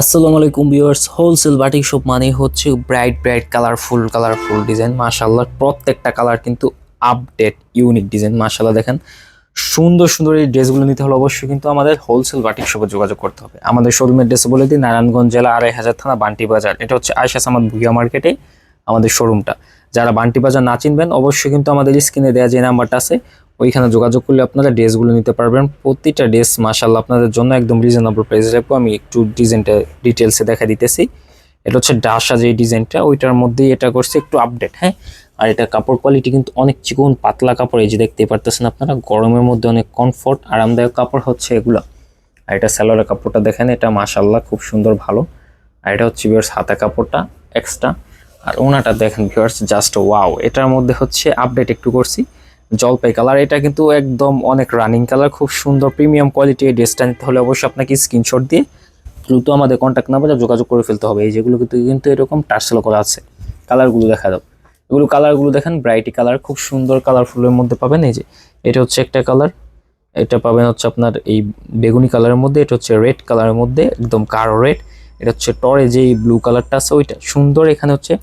আসসালামু আলাইকুম viewers, wholesale batik shop মানে হচ্ছে bright bright colourful colourful design মাশাল্লাহ প্রত্যেকটা কালার কিন্তু আপডেট ইউনিক ডিজাইন মাশাল্লাহ দেখেন, সুন্দর সুন্দর এই ড্রেসগুলো নিতে হলে অবশ্যই কিন্তু আমাদের হোলসেল বাটিক শপে যোগাযোগ করতে হবে। আমাদের শোরুমের ড্রেস বলে দিই, নারায়ণগঞ্জ জেলা আড়াই হাজার থানা বান্টি বাজার এটা হচ্ছে আয়সা সামাদ ভুইয়া মার্কেটে আমাদের শোরুমটা যারা বান্টি বাজার না চিনবেন, অবশ্যই কিন্তু আমাদের স্ক্রিনে দেওয়া যে নাম্বারটা আছে ওইখানে যোগাযোগ করলে আপনারা ড্রেসগুলো নিতে পারবেন। প্রতিটা ড্রেস মাশাল্লাহ আপনাদের জন্য একদম রিজনেবল প্রাইস রাখব। আমি একটু ডিজাইনটা ডিটেলসে দেখা দিতেছি। এটা হচ্ছে ডাসা যে ডিজাইনটা ওইটার মধ্যেই এটা করছে একটু আপডেট হ্যাঁ? আর এটা কাপড় কোয়ালিটি কিন্তু অনেক চিকন, পাতলা কাপড়, এই যে দেখতে পারতেছেন আপনারা, গরমের মধ্যে অনেক কমফোর্ট আরামদায়ক কাপড় হচ্ছে এগুলো। আর এটা স্যালোয়ারের কাপড়টা দেখেন, এটা মাশাল্লাহ খুব সুন্দর, ভালো। আর এটা হচ্ছে ভিউয়ার্স হাতা কাপড়টা এক্সট্রা আর ওনাটা দেখেন ভিউয়ার্স জাস্ট ওয়াও এটার মধ্যে হচ্ছে আপডেট একটু করছি। জলপাই কালার। এটা কিন্তু একদম অনেক রানিং কালার, খুব সুন্দর প্রিমিয়াম কোয়ালিটি এই ড্রেসটা নিতে হলে অবশ্যই আপনাকে স্ক্রিনশট দিয়ে দ্রুত আমাদের কন্ট্যাক্ট নাম্বারে যোগাযোগ করে ফেলতে হবে। এই যেগুলো কিন্তু কিন্তু এরকম টার্সেল করা আছে, কালারগুলো দেখা দাও। এগুলো কালারগুলো দেখেন ব্রাইটি কালার, খুব সুন্দর কালারফুলের মধ্যে পাবেন। এই যে, এটা হচ্ছে একটা কালার এটা পাবেন হচ্ছে আপনার এই বেগুনি কালারের মধ্যে, এটা হচ্ছে রেড কালারের মধ্যে, একদম কারও রেড এটা হচ্ছে টরে যে ব্লু কালারটা আছে, ওইটা। সুন্দর এখানে হচ্ছে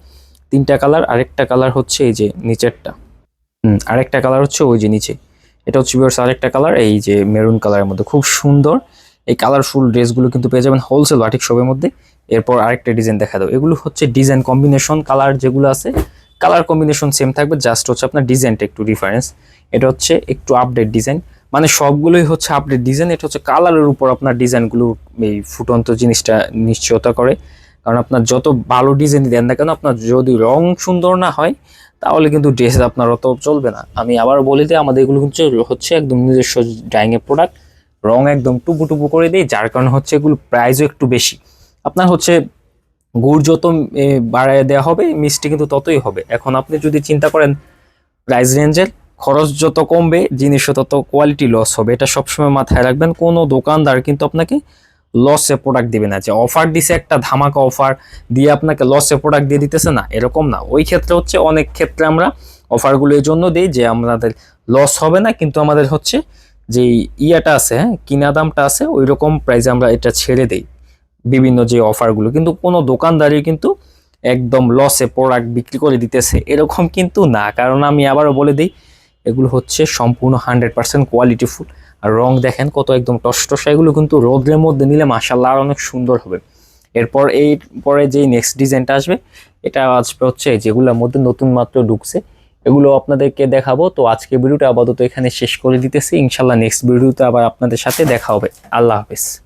তিনটা কালার আরেকটা কালার হচ্ছে এই যে নিচেরটা। হুম, আরেকটা কালার হচ্ছে ওই যে নিচে। এটা হচ্ছে ভিউয়ার্স আরেকটা কালার এই যে মেরুন কালারের মধ্যে। খুব সুন্দর। এই কালারফুল ড্রেসগুলো কিন্তু পেয়ে যাবেন হোলসেল বাটিক শপের মধ্যে। এরপর আরেকটা ডিজাইন দেখা দাও এগুলো হচ্ছে ডিজাইন কম্বিনেশন কালার যেগুলো আছে। কালার কম্বিনেশন সেম থাকবে জাস্ট হচ্ছে আপনার ডিজাইনটা একটু ডিফারেন্স এটা হচ্ছে একটু আপডেট ডিজাইন মানে সবগুলোই হচ্ছে আপডেট ডিজাইন এটা হচ্ছে কালারের উপর আপনার ডিজাইনগুলো এই ফুটন্ত জিনিসটা নিশ্চয়তা করে। কারণ আপনার যত ভালো ডিজাইন দেন না কেন, আপনার যদি রং সুন্দর না হয় তাহলে কিন্তু ড্রেস আপনার অত চলবে না। আমি আবার বলি দিই আমাদের এগুলো কিন্তু হচ্ছে একদম নিজস্ব ড্রাইংয়ের প্রোডাক্ট রং একদম টুপু টুপু করে দিই, যার কারণে হচ্ছে এগুলো প্রাইসও একটু বেশি। আপনার হচ্ছে গুড় যত বাড়ায় দেওয়া হবে, মিষ্টি কিন্তু ততই হবে। এখন আপনি যদি চিন্তা করেন প্রাইস রেঞ্জের খরচ যত কমবে, জিনিসও তত কোয়ালিটি লস হবে। এটা সবসময় মাথায় রাখবেন, কোনো দোকানদার কিন্তু আপনাকে লসে প্রোডাক্ট দিবে না। যে অফার দিছে একটা ধামাকা অফার দিয়ে আপনাকে লসে প্রোডাক্ট দিয়ে দিতেছে না, এরকম না। ওই ক্ষেত্রে হচ্ছে অনেক ক্ষেত্রে আমরা অফারগুলো এই জন্য দিই যে আমাদের লস হবে না, কিন্তু আমাদের হচ্ছে যে ইয়াটা আছে হ্যাঁ কিনা দামটা আছে ওই রকম প্রাইসে আমরা এটা ছেড়ে দেই বিভিন্ন যে অফারগুলো কিন্তু কোনো দোকানদারই কিন্তু একদম লসে প্রোডাক্ট বিক্রি করে দিতেছে, এরকম কিন্তু না। কারণ আমি আবারও বলে দিই, এগুলো হচ্ছে সম্পূর্ণ হান্ড্রেড পার্সেন্ট কোয়ালিটি কোয়ালিটিফুল আর রং দেখেন কত একদম টসটসা, এগুলো কিন্তু রোদ্রের মধ্যে নিলে মাসাল্লাহ আর অনেক সুন্দর হবে। এরপর এই পরে যেই নেক্সট ডিজাইনটা আসবে, এটা আসবে হচ্ছে যেগুলোর মধ্যে নতুন মাত্র ঢুকছে। এগুলো আপনাদেরকে দেখাবো, তো আজকে ভিডিওটা আপাতত এখানে শেষ করে দিতেছি। ইনশাল্লাহ নেক্সট ভিডিওতে আবার আপনাদের সাথে দেখা হবে। আল্লাহ হাফেজ।